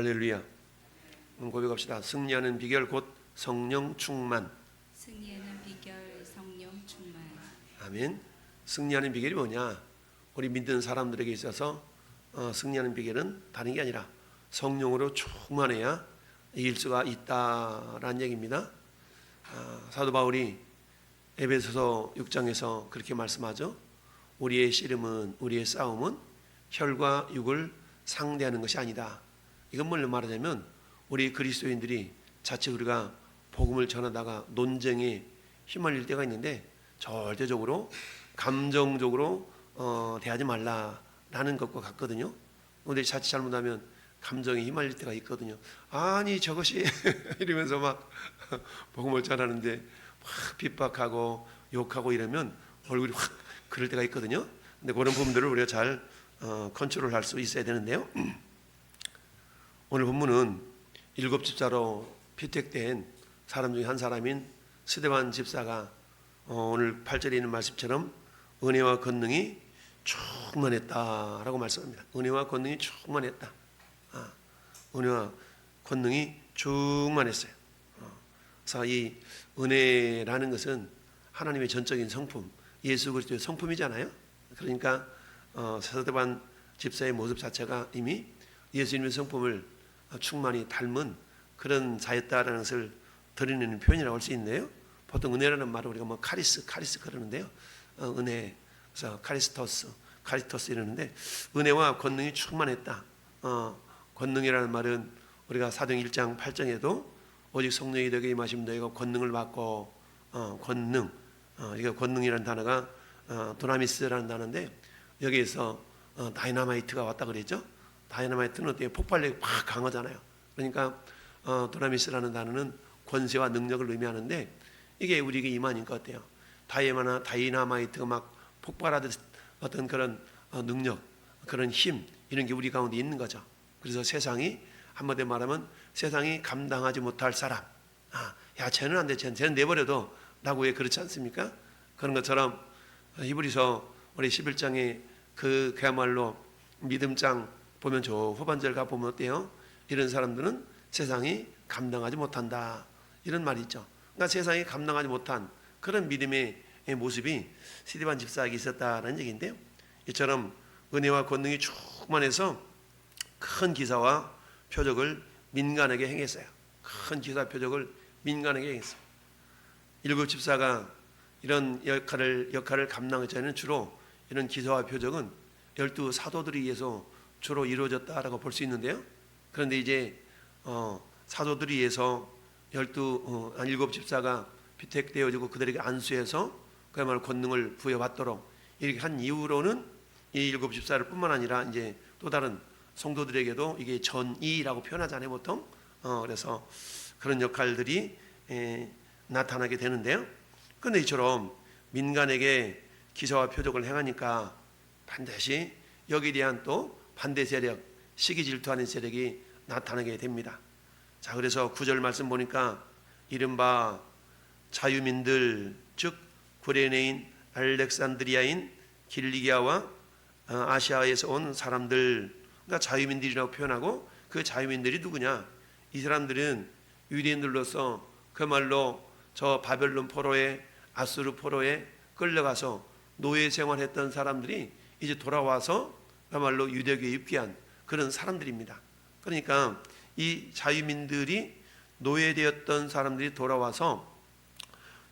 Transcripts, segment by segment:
할렐루야. 고백합시다. 승리하는 비결 곧 성령 충만. 승리하는 비결 성령 충만 아멘. 승리하는 비결이 뭐냐? 우리 믿는 사람들에게 있어서 어, 승리하는 비결은 다른 게 아니라 성령으로 충만해야 이길 수가 있다라는 얘기입니다. 아, 사도 바울이 에베소서 6장에서 그렇게 말씀하죠. 우리의 씨름은 우리의 싸움은 혈과 육을 상대하는 것이 아니다. 이건 뭘로 말하자면 우리 그리스도인들이 자칫 우리가 복음을 전하다가 논쟁에 휘말릴 때가 있는데 절대적으로 감정적으로 어, 대하지 말라라는 것과 같거든요. 근데 자칫 잘못하면 감정에 휘말릴 때가 있거든요. 아니 저것이 이러면서 막 복음을 전하는데 막 핍박하고 욕하고 이러면 얼굴이 확 그럴 때가 있거든요. 근데 그런 부분들을 우리가 잘 어, 컨트롤할 수 있어야 되는데요. 오늘 본문은 일곱 집사로 피택된 사람 중에 한 사람인 스데반 집사가 어, 오늘 8절에 있는 말씀처럼 은혜와 권능이 충만했다라고 말씀합니다. 은혜와 권능이 충만했다. 아, 은혜와 권능이 충만했어요. 어, 그래서 이 은혜라는 것은 하나님의 전적인 성품, 예수 그리스도의 성품이잖아요. 그러니까 어, 스데반 집사의 모습 자체가 이미 예수님의 성품을 충만히 닮은 그런 자였다라는 것을 드리는 표현이라고 할 수 있는데요. 보통 은혜라는 말을 우리가 뭐 카리스, 카리스 그러는데요. 어, 은혜, 그래서 카리스토스, 카리토스 이러는데 은혜와 권능이 충만했다. 어, 권능이라는 말은 우리가 사도행 1장 8장에도 오직 성령이 되게 임하시면 너희가 권능을 받고 어, 권능, 어, 이게 권능이라는 단어가 어, 도나미스라는 단어인데 여기에서 어, 다이나마이트가 왔다 그랬죠. 다이나마이트는 어떻게 폭발력이 팍 강하잖아요. 그러니까 어, 도나미스라는 단어는 권세와 능력을 의미하는데 이게 우리에게 것 같아요. 다이마나 다이나마이트가 막 폭발하듯 어떤 그런 어, 능력, 그런 힘 이런 게 우리 가운데 있는 거죠. 그래서 세상이 한마디 말하면 세상이 감당하지 못할 사람, 아, 야 쟤는 안 돼, 쟤는, 쟤는 내버려둬 라고 왜 그렇지 않습니까? 그런 것처럼 히브리서 우리 11장에 그 그야말로 믿음장 보면 저 후반절 가 보면 어때요? 이런 사람들은 세상이 감당하지 못한다 이런 말이 있죠. 그러니까 세상이 감당하지 못한 그런 믿음의 모습이 시디반 집사에게 있었다는 얘기인데요. 이처럼 은혜와 권능이 충만해서 큰 기사와 표적을 민간에게 행했어요. 큰 기사 표적을 민간에게 행했어요. 일곱 집사가 이런 역할을 역할을 감당할 때는 주로 이런 기사와 표적은 열두 사도들에 의해서 주로 이루어졌다라고 볼 수 있는데요. 그런데 이제 어, 사도들에 의해서 열두 어, 한 일곱 집사가 피택되어지고 그들에게 안수해서 그야말로 권능을 부여받도록 이렇게 한 이후로는 이 일곱 집사를 뿐만 아니라 이제 또 다른 성도들에게도 이게 전이라고 표현하잖아요 보통 어, 그래서 그런 역할들이 에, 나타나게 되는데요. 그런데 이처럼 민간에게 기사와 표적을 행하니까 반드시 여기에 대한 또 반대 세력, 시기 질투하는 세력이 나타나게 됩니다. 자, 그래서 구절 말씀 보니까 이른바 자유민들 즉 구레네인 알렉산드리아인 길리기아와 어, 아시아에서 온 사람들 그러니까 자유민들이라고 표현하고 그 자유민들이 누구냐? 이 사람들은 유대인들로서 그 말로 저 바벨론 포로에 아수르 포로에 끌려가서 노예 생활했던 사람들이 이제 돌아와서 그야말로 유대교에 입기한 그런 사람들입니다. 그러니까 이 자유민들이 노예되었던 사람들이 돌아와서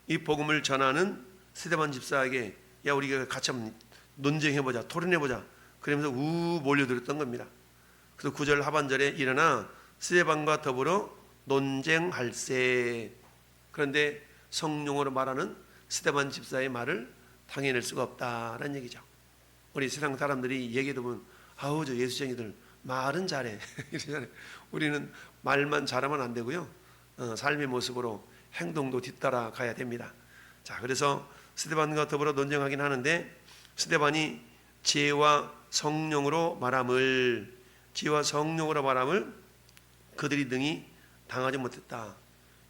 이 복음을 전하는 스데반 집사에게 야 우리가 같이 한번 논쟁해 보자 토론해 보자 그러면서 우 몰려들었던 겁니다. 그래서 구절 하반절에 일어나 스데반과 더불어 논쟁할세 그런데 성령으로 말하는 스데반 집사의 말을 당해낼 수가 없다라는 얘기죠. 우리 세상 사람들이 얘기해 보면 아우 저 예수쟁이들 말은 잘해. 우리는 말만 잘하면 안 되고요. 어, 삶의 모습으로 행동도 뒤따라 가야 됩니다. 자, 그래서 스데반과 더불어 논쟁하긴 하는데 스데반이 지혜와 성령으로 말함을 지혜와 성령으로 말함을 그들이 등이 당하지 못했다.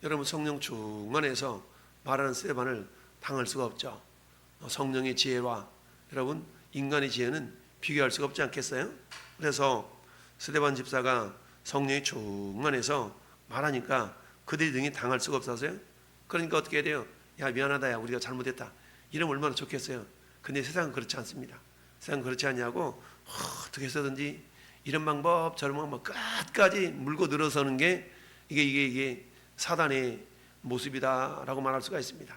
여러분 성령 충만해서 말하는 스데반을 당할 수가 없죠. 어, 성령의 지혜와 여러분 인간의 지혜는 비교할 수가 없지 않겠어요? 그래서 스데반 집사가 성령이 충만해서 말하니까 그들이 등이 당할 수가 없어서요. 그러니까 어떻게 해야 돼요? 야 미안하다 야 우리가 잘못했다. 이러면 얼마나 좋겠어요. 근데 세상은 그렇지 않습니다. 세상은 그렇지 않냐고 어떻게 해서든지 이런 방법 저런 방법 끝까지 물고 늘어서는 게 이게 이게 이게 사단의 모습이다라고 말할 수가 있습니다.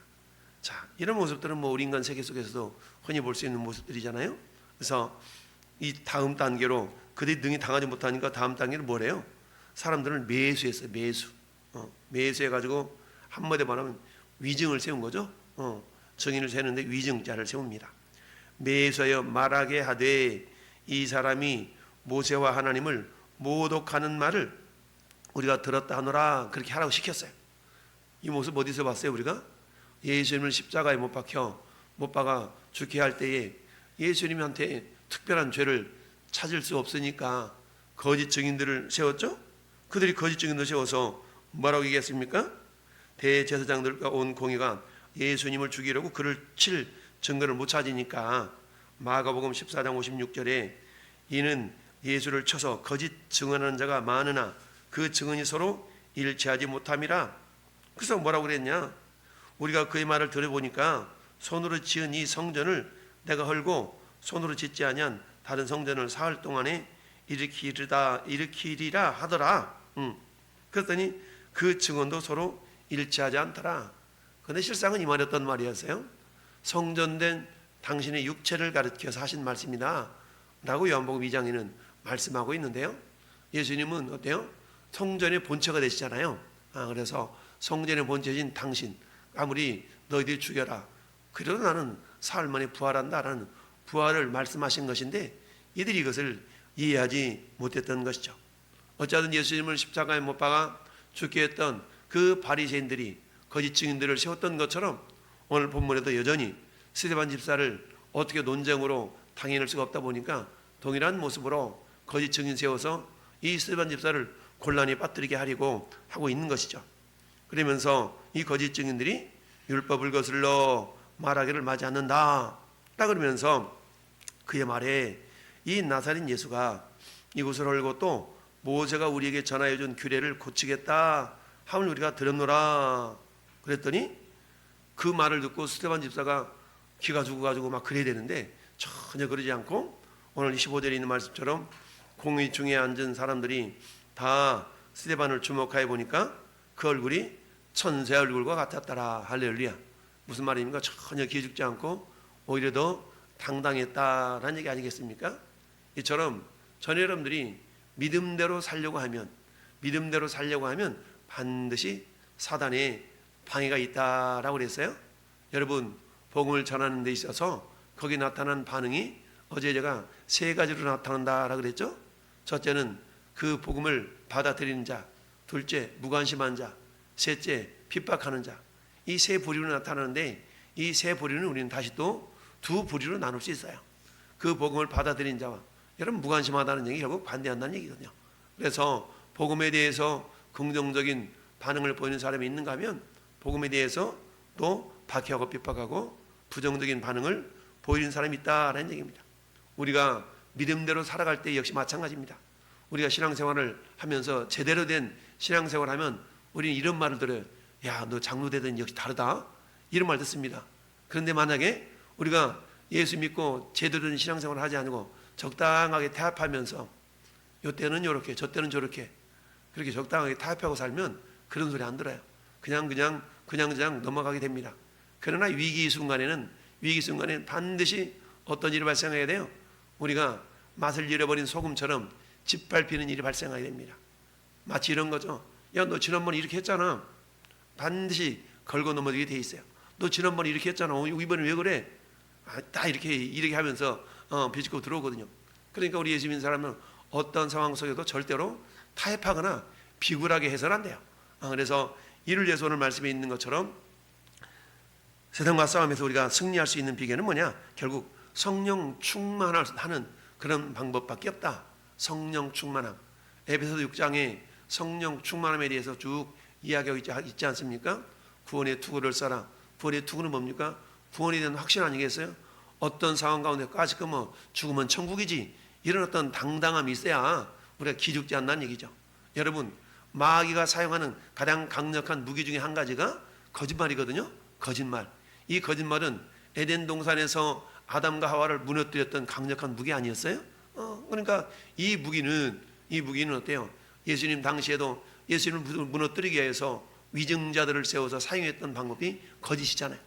자 이런 모습들은 뭐 우리 인간 세계 속에서도 흔히 볼 수 있는 모습들이잖아요. 그래서 이 다음 단계로 그들이 능히 당하지 못하니까 다음 단계는 뭐래요? 사람들을 매수했어요. 매수. 어, 매수해 가지고 한마디 말하면 위증을 세운 거죠. 어, 증인을 세는데 위증자를 세웁니다. 매수하여 말하게 하되 이 사람이 모세와 하나님을 모독하는 말을 우리가 들었다 하노라 그렇게 하라고 시켰어요. 이 모습 어디서 봤어요 우리가? 예수님을 십자가에 못 박혀 못 박아 죽게 할 때에 예수님한테 특별한 죄를 찾을 수 없으니까 거짓 증인들을 세웠죠. 그들이 거짓 증인들 세워서 뭐라고 얘기했습니까? 대제사장들과 온 공의가 예수님을 죽이려고 그를 칠 증거를 못 찾으니까 마가복음 14장 56절에 이는 예수를 쳐서 거짓 증언하는 자가 많으나 그 증언이 서로 일치하지 못함이라. 그래서 뭐라고 그랬냐? 우리가 그의 말을 들어보니까 손으로 지은 이 성전을 내가 헐고 손으로 짓지 아니한 다른 성전을 사흘 동안에 일으키리다 일으키리라 하더라. 음. 그랬더니 그 증언도 서로 일치하지 않더라. 근데 실상은 이 말이 어떤 말이었어요? 성전된 당신의 육체를 가리켜서 하신 말씀이다. 라고 요한복음 2장에는 말씀하고 있는데요. 예수님은 어때요? 성전의 본체가 되시잖아요. 아, 그래서 성전의 본체신 당신 아무리 너희들 죽여라. 그래도 나는 사흘 만에 부활한다라는 부활을 말씀하신 것인데 이들이 이것을 이해하지 못했던 것이죠. 어쩌든 예수님을 십자가에 못 박아 죽게 했던 그 바리새인들이 거짓 증인들을 세웠던 것처럼 오늘 본문에도 여전히 스데반 집사를 어떻게 논쟁으로 당해낼 수가 없다 보니까 동일한 모습으로 거짓 증인 세워서 이 스데반 집사를 곤란히 빠뜨리게 하려고 하고 있는 것이죠. 그러면서 이 거짓 증인들이 율법을 거슬러 말하기를 맞지 않는다. 딱 그러면서 그의 말에 이 나사린 예수가 이곳을 헐고 또 모세가 우리에게 전하여 준 규례를 고치겠다 함을 우리가 들었노라 그랬더니 그 말을 듣고 스테반 집사가 기가 죽어가지고 막 그래야 되는데 전혀 그러지 않고 오늘 15절에 있는 말씀처럼 공의 중에 앉은 사람들이 다 스테반을 주목하여 보니까 그 얼굴이 천세 얼굴과 같았더라 할렐루야 무슨 말입니까 전혀 기죽지 않고 오히려 더 당당했다라는 얘기 아니겠습니까 이처럼 전 여러분들이 믿음대로 살려고 하면 믿음대로 살려고 하면 반드시 사단의 방해가 있다라고 그랬어요. 여러분 복음을 전하는 데 있어서 거기 나타난 반응이 어제 제가 세 가지로 나타난다라고 그랬죠. 첫째는 그 복음을 받아들이는 자, 둘째 무관심한 자, 셋째 핍박하는 자. 이 세 부류로 나타나는데 이 세 부류는 우리는 다시 또 두 부류로 나눌 수 있어요. 그 복음을 받아들인 자와 여러분 무관심하다는 얘기 결국 반대한다는 얘기거든요. 그래서 복음에 대해서 긍정적인 반응을 보이는 사람이 있는가 하면 복음에 대해서 또 박해하고 핍박하고 부정적인 반응을 보이는 사람이 있다라는 얘기입니다. 우리가 믿음대로 살아갈 때 역시 마찬가지입니다. 우리가 신앙생활을 하면서 제대로 된 신앙생활을 하면 우리는 이런 말을 들어요. 야, 너 장로 되더니 역시 다르다. 이런 말 듣습니다. 그런데 만약에 우리가 예수 믿고 제대로 된 신앙생활을 하지 않고 적당하게 타협하면서 요 때는 요렇게 저 때는 저렇게 그렇게 적당하게 타협하고 살면 그런 소리 안 들어요. 그냥 그냥 그냥 그냥 넘어가게 됩니다. 그러나 위기 순간에는 위기 순간에는 반드시 어떤 일이 발생해야 돼요. 우리가 맛을 잃어버린 소금처럼 짓밟히는 일이 발생하게 됩니다. 마치 이런 거죠. 야, 너 지난번에 이렇게 했잖아. 반드시 걸고 넘어지게 돼 있어요. 너 지난번에 이렇게 했잖아. 어, 이번에 왜 그래? 아, 다 이렇게 이렇게 하면서 어, 비집고 들어오거든요. 그러니까 우리 예수 믿는 사람은 어떤 상황 속에도 절대로 타협하거나 비굴하게 해서는 안 돼요. 어, 그래서 이를 위해서 오늘 말씀에 있는 것처럼 세상과 싸움에서 우리가 승리할 수 있는 비결은 뭐냐? 결국 성령 충만하는 그런 방법밖에 없다. 성령 충만함. 에베소서 6장에 성령 충만함에 대해서 쭉 이야기하고 있지, 않습니까? 구원의 투구를 써라. 구원의 투구는 뭡니까? 구원에 대한 확신 아니겠어요? 어떤 상황 가운데까지 그뭐 죽으면 천국이지 이런 어떤 당당함이 있어야 우리가 기죽지 않는 얘기죠. 여러분 마귀가 사용하는 가장 강력한 무기 중에 한 가지가 거짓말이거든요. 거짓말. 이 거짓말은 에덴 동산에서 아담과 하와를 무너뜨렸던 강력한 무기 아니었어요? 어, 그러니까 이 무기는 이 무기는 어때요? 예수님 당시에도 예수님을 무너뜨리기 위해서 위증자들을 세워서 사용했던 방법이 거짓이잖아요.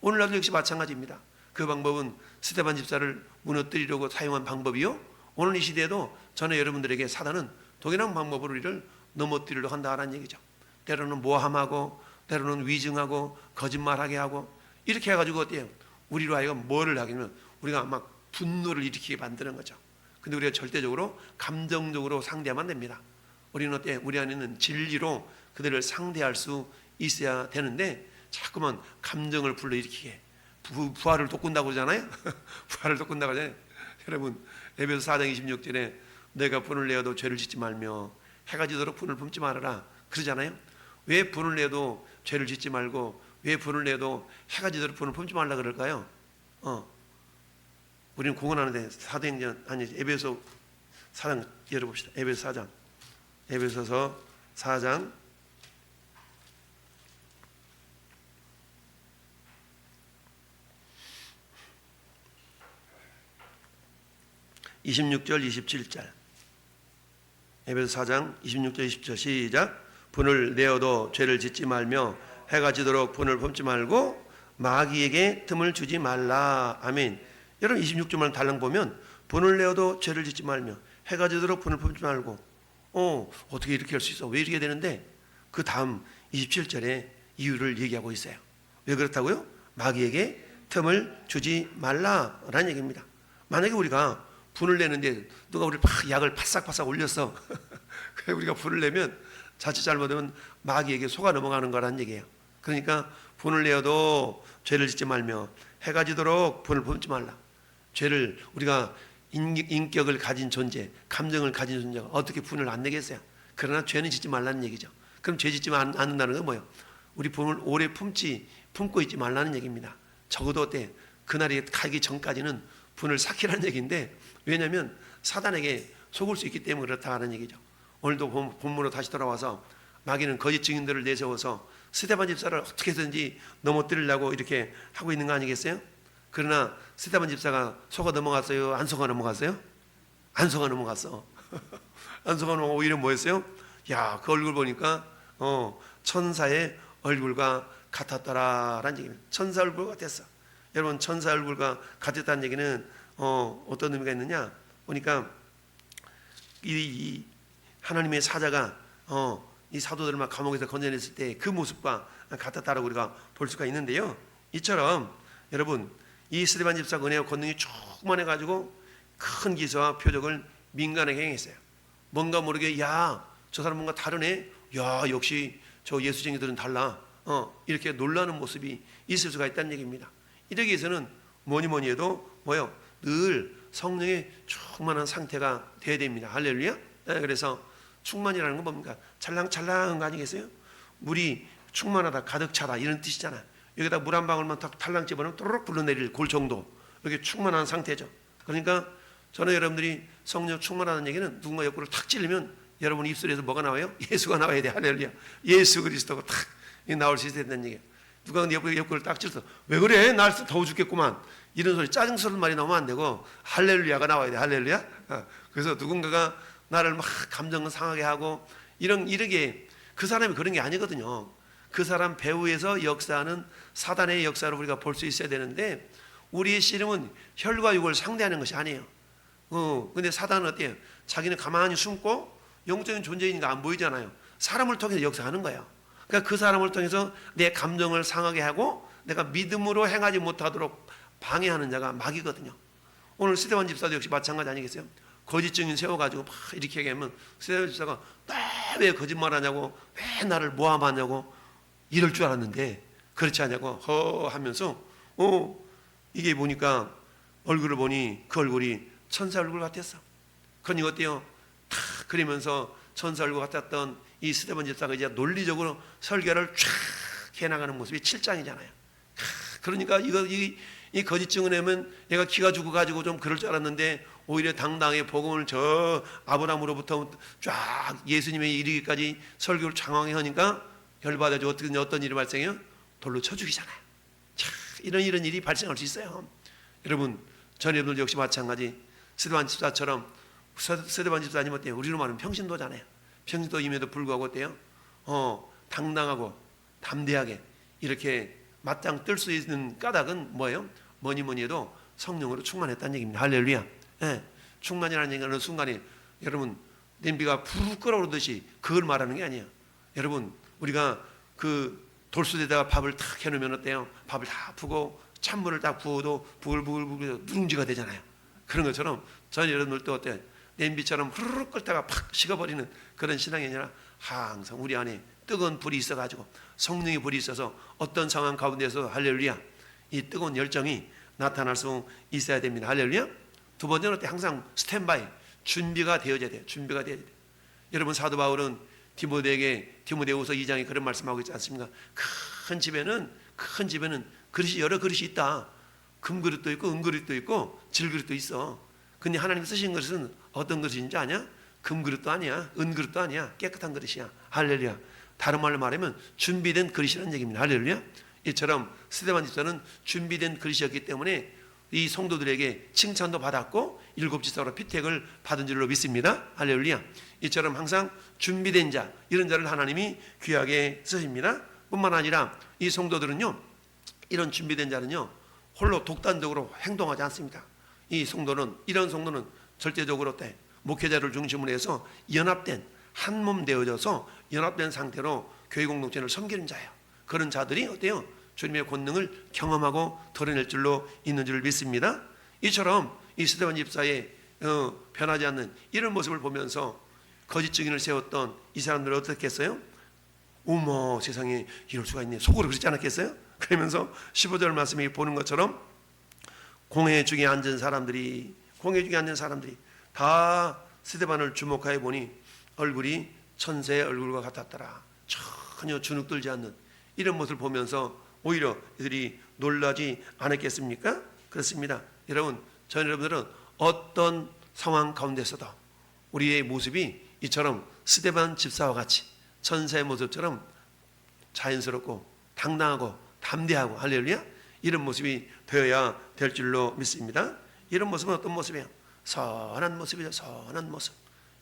오늘날도 역시 마찬가지입니다. 그 방법은 스테반 집사를 무너뜨리려고 사용한 방법이요. 오늘 이 시대에도 저는 여러분들에게 사단은 동일한 방법으로 우리를 넘어뜨리려 한다는 얘기죠. 때로는 모함하고 때로는 위증하고 거짓말하게 하고 이렇게 해가지고 어때요? 우리로 하여금 뭐를 하기면 우리가 막 분노를 일으키게 만드는 거죠. 근데 우리가 절대적으로 감정적으로 상대하면 안 됩니다. 우리는 어때? 우리 안에는 진리로 그들을 상대할 수 있어야 되는데 자꾸만 감정을 불러일으키게 부, 부활을 돋군다고 그러잖아요. 부활을 돋군다고 하잖아요. 여러분 에베소 4장 26절에 내가 분을 내어도 죄를 짓지 말며 해가 지도록 분을 품지 말아라 그러잖아요. 왜 분을 내도 죄를 짓지 말고 왜 분을 내도 해가 지도록 분을 품지 말라 그럴까요? 어. 우리는 공언하는데 사도행전 아니 에베소 4장 열어봅시다. 에베소 4장 에베소서 4장. 26절 27절. 에베소 4장 26절 27절 시작. 분을 내어도 죄를 짓지 말며 해가 지도록 분을 품지 말고 마귀에게 틈을 주지 말라. 아멘. 여러분 26절만 달랑 보면 분을 내어도 죄를 짓지 말며 해가 지도록 분을 품지 말고 어 어떻게 이렇게 할 수 있어 왜 이렇게 되는데 그 다음 27절에 이유를 얘기하고 있어요 왜 그렇다고요 마귀에게 틈을 주지 말라라는 얘기입니다 만약에 우리가 분을 내는데 누가 우리 막 약을 바싹바싹 올렸어. 그래 우리가 분을 내면 자칫 잘못하면 마귀에게 속아 넘어가는 거라는 얘기예요. 그러니까 분을 내어도 죄를 짓지 말며 해가 지도록 분을 품지 말라. 죄를 우리가 인- 인격을 가진 존재, 감정을 가진 존재가 어떻게 분을 안 내겠어요? 그러나 죄는 짓지 말라는 얘기죠. 그럼 죄 짓지 않- 않는다는 건 뭐예요? 우리 분을 오래 품지 품고 있지 말라는 얘기입니다. 적어도 어때? 그날이 가기 전까지는 분을 삭히라는 얘기인데 왜냐하면 사단에게 속을 수 있기 때문에 그렇다는 얘기죠. 오늘도 본- 본문으로 다시 돌아와서 마귀는 거짓 증인들을 내세워서 스테반 집사를 어떻게든지 넘어뜨리려고 이렇게 하고 있는 거 아니겠어요? 그러나 스테반 집사가 속아 넘어갔어요? 안 속아 넘어갔어요? 안 속아 넘어갔어. 안 속아 넘어가 오히려 뭐였어요? 야, 그 얼굴 보니까 어, 천사의 얼굴과 같았더라라는 얘기입니다. 천사 얼굴 같았어. 여러분 천사 얼굴과 같았다는 얘기는 어, 어떤 의미가 있느냐? 보니까 이, 이 하나님의 사자가 어, 이 사도들을 막 감옥에서 건져냈을 때 그 모습과 같았다라고 우리가 볼 수가 있는데요. 이처럼 여러분 이 스테반 집사가 은혜와 권능이 충만해 가지고 큰 기사와 표적을 민간하게 행했어요. 뭔가 모르게 야 저 사람 뭔가 다르네. 야 역시 저 예수쟁이들은 달라. 어 이렇게 놀라는 모습이 있을 수가 있다는 얘기입니다. 이러기 위해서는 뭐니 뭐니 해도 뭐요 늘 성령의 충만한 상태가 돼야 됩니다. 할렐루야. 네, 그래서 충만이라는 건 뭡니까? 찰랑찰랑한 거 아니겠어요? 물이 충만하다, 가득 차다 이런 뜻이잖아. 여기다 물 한 방울만 딱 탈랑 집어넣으면 또르륵 불러내릴 골 정도. 이게 충만한 상태죠. 그러니까 저는 여러분들이 성령 충만하다는 얘기는 누군가 옆구리를 탁 찔리면 여러분 입술에서 뭐가 나와요? 예수가 나와야 돼. 할렐루야. 예수 그리스도가 탁 나올 수 있어야 된다는 얘기예요. 누가 옆구리, 옆구리를 딱 찔러서 왜 그래? 날씨 더워 죽겠구만. 이런 소리 짜증스러운 말이 나오면 안 되고 할렐루야가 나와야 돼. 할렐루야. 어, 그래서 누군가가 나를 막 감정을 상하게 하고 이런 이렇게 그 사람이 그런 게 아니거든요. 그 사람 배후에서 역사하는 사단의 역사를 우리가 볼 수 있어야 되는데 우리의 씨름은 혈과 육을 상대하는 것이 아니에요. 어, 근데 사단은 어때요? 자기는 가만히 숨고 영적인 존재이니까 안 보이잖아요. 사람을 통해서 역사하는 거예요. 그러니까 그 사람을 통해서 내 감정을 상하게 하고 내가 믿음으로 행하지 못하도록 방해하는 자가 마귀거든요. 오늘 스테반 집사도 역시 마찬가지 아니겠어요? 거짓 증인 세워가지고 막 이렇게 얘기하면 스테반 집사가 왜 거짓말하냐고 왜 나를 모함하냐고 이럴 줄 알았는데 그렇지 않냐고 허 하면서 어 이게 보니까 얼굴을 보니 그 얼굴이 천사 얼굴 같았어. 그러니 어때요? 탁 그러면서 천사 얼굴 같았던 이 스테반 집사가 이제 논리적으로 설교를 쫙 해나가는 모습이 7장이잖아요. 그러니까 이거 이, 이 거짓 증언하면 얘가 기가 죽어 가지고 좀 그럴 줄 알았는데 오히려 당당하게 복음을 저 아브라함으로부터 쫙 예수님의 이르기까지 설교를 장황히 하니까 열받아지고 어떤 어떤 일이 발생해요? 돌로 쳐 죽이잖아요. 참 이런 이런 일이 발생할 수 있어요. 여러분 전 여러분들 역시 마찬가지 스데반 집사처럼 스- 스데반 집사님 어때요? 우리로 말하면 평신도잖아요. 평신도임에도 불구하고 어때요? 어 당당하고 담대하게 이렇게 맞짱 뜰수 있는 까닭은 뭐예요? 뭐니 뭐니 해도 성령으로 충만했다는 얘기입니다. 할렐루야. 예. 충만이라는 얘기는 순간에 여러분 냄비가 푸르 끓어오르듯이 그걸 말하는 게 아니에요. 여러분 우리가 그 돌수대다가 밥을 탁 해놓으면 어때요? 밥을 다 푸고 찬물을 딱 부어도 부글부글부글 누룽지가 되잖아요. 그런 것처럼 전 여러분들도 어때요? 냄비처럼 후루룩 끓다가 팍 식어버리는 그런 신앙이 아니라 항상 우리 안에 뜨거운 불이 있어가지고 성령의 불이 있어서 어떤 상황 가운데서 할렐루야 이 뜨거운 열정이 나타날 수 있어야 됩니다. 할렐루야. 두 번째는 어때? 항상 스탠바이 준비가 되어져야 돼요. 준비가 되어야 돼요. 여러분 사도 바울은 디모데에게 디모데후서 2장에 그런 말씀하고 있지 않습니까? 큰 집에는 큰 집에는 그릇이 여러 그릇이 있다. 금그릇도 있고 은그릇도 있고 질그릇도 있어. 근데 하나님 쓰신 그릇은 어떤 그릇인지 아냐? 금그릇도 아니야. 은그릇도 아니야. 깨끗한 그릇이야. 할렐루야. 다른 말로 말하면 준비된 그릇이라는 얘기입니다. 할렐루야. 이처럼 스데반 집사는 준비된 그릇이었기 때문에 이 성도들에게 칭찬도 받았고 일곱 지사로 피택을 받은 줄로 믿습니다. 할렐루야. 이처럼 항상 준비된 자 이런 자를 하나님이 귀하게 쓰십니다. 뿐만 아니라 이 성도들은요. 이런 준비된 자는요. 홀로 독단적으로 행동하지 않습니다. 이 성도는 이런 성도는 절대적으로 때 목회자를 중심으로 해서 연합된 한 몸 되어져서 연합된 상태로 교회 공동체를 섬기는 자예요. 그런 자들이 어때요? 주님의 권능을 경험하고 드러낼 줄로 있는 줄 믿습니다. 이처럼 이 스테반 집사의 어, 변하지 않는 이런 모습을 보면서 거짓 증인을 세웠던 이 사람들은 어떻게 했어요? 어머 세상에 이럴 수가 있네 속으로 그러지 않았겠어요? 그러면서 15절 말씀에 보는 것처럼 공회 중에 앉은 사람들이 공회 중에 앉은 사람들이 다 스테반을 주목하여 보니 얼굴이 천사의 얼굴과 같았더라 전혀 주눅들지 않는 이런 모습을 보면서 오히려 이들이 놀라지 않았겠습니까? 그렇습니다 여러분 전 여러분들은 어떤 상황 가운데서도 우리의 모습이 이처럼 스테반 집사와 같이 천사의 모습처럼 자연스럽고 당당하고 담대하고 할렐루야 이런 모습이 되어야 될 줄로 믿습니다. 이런 모습은 어떤 모습이에요? 선한 모습이죠. 선한 모습.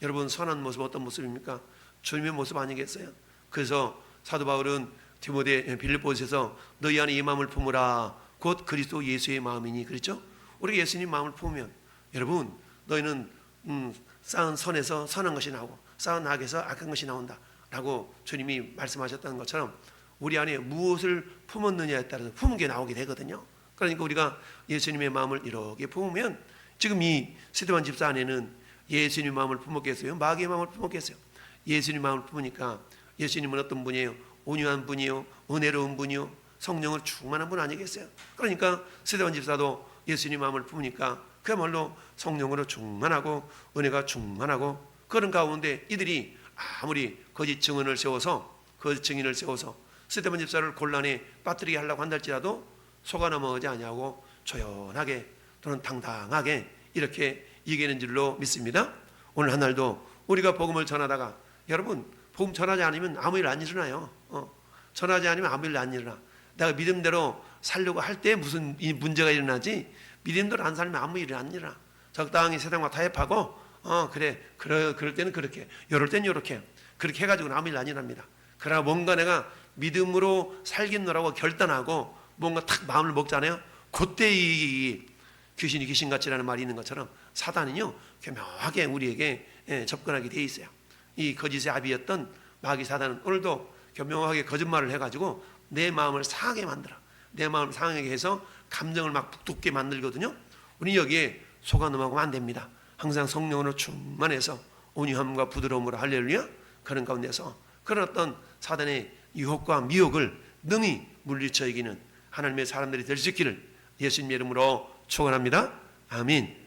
여러분 선한 모습 어떤 모습입니까? 주님의 모습 아니겠어요? 그래서 사도 바울은 디모데 빌립보에서 너희 안에 이 마음을 품으라 곧 그리스도 예수의 마음이니 그렇죠? 우리 예수님 마음을 품으면 여러분 너희는 음, 쌓은 선에서 선한 것이 나오고 쌓은 악에서 악한 것이 나온다라고 주님이 말씀하셨다는 것처럼 우리 안에 무엇을 품었느냐에 따라서 품은 게 나오게 되거든요. 그러니까 우리가 예수님의 마음을 이렇게 품으면 지금 이 스테반 집사 안에는 예수님 마음을 품었겠어요? 마귀의 마음을 품었겠어요? 예수님 마음을 품으니까 예수님은 어떤 분이에요? 온유한 분이요, 은혜로운 분이요, 성령을 충만한 분 아니겠어요? 그러니까 스테반 집사도 예수님 마음을 품으니까 그야말로 성령으로 충만하고 은혜가 충만하고 그런 가운데 이들이 아무리 거짓 증언을 세워서 거짓 증인을 세워서 스테반 집사를 곤란에 빠뜨리게 하려고 한달지라도 속아 넘어가지 아니하고 조연하게 또는 당당하게 이렇게 이기는 줄로 믿습니다. 오늘 한 날도 우리가 복음을 전하다가 여러분 복음 전하지 않으면 아무 일 안 일어나요. 어. 전하지 않으면 아무 일 안 일어나. 내가 믿음대로 살려고 할 때 무슨 이 문제가 일어나지 믿음대로 안 살면 아무 일이 안 일어나. 적당히 세상과 타협하고 어 그래 그러, 그럴 때는 그렇게 이럴 때는 이렇게 그렇게 해가지고는 아무 일안 일어납니다. 그러나 뭔가 내가 믿음으로 살겠노라고 결단하고 뭔가 탁 마음을 먹잖아요. 그때 이 귀신이 귀신같이라는 말이 있는 것처럼 사단은요 교묘하게 우리에게 예, 접근하게 돼 있어요. 이 거짓의 아비였던 마귀 사단은 오늘도 교묘하게 거짓말을 해가지고 내 마음을 상하게 만들어. 내 마음을 상하게 해서 감정을 막 북돋게 만들거든요. 우리 여기에 속아 넘어가면 안 됩니다. 항상 성령으로 충만해서 온유함과 부드러움으로 할렐루야 그런 가운데서 그런 어떤 사단의 유혹과 미혹을 능히 물리쳐 이기는 하나님의 사람들이 될 수 있기를 예수님의 이름으로 축원합니다. 아멘.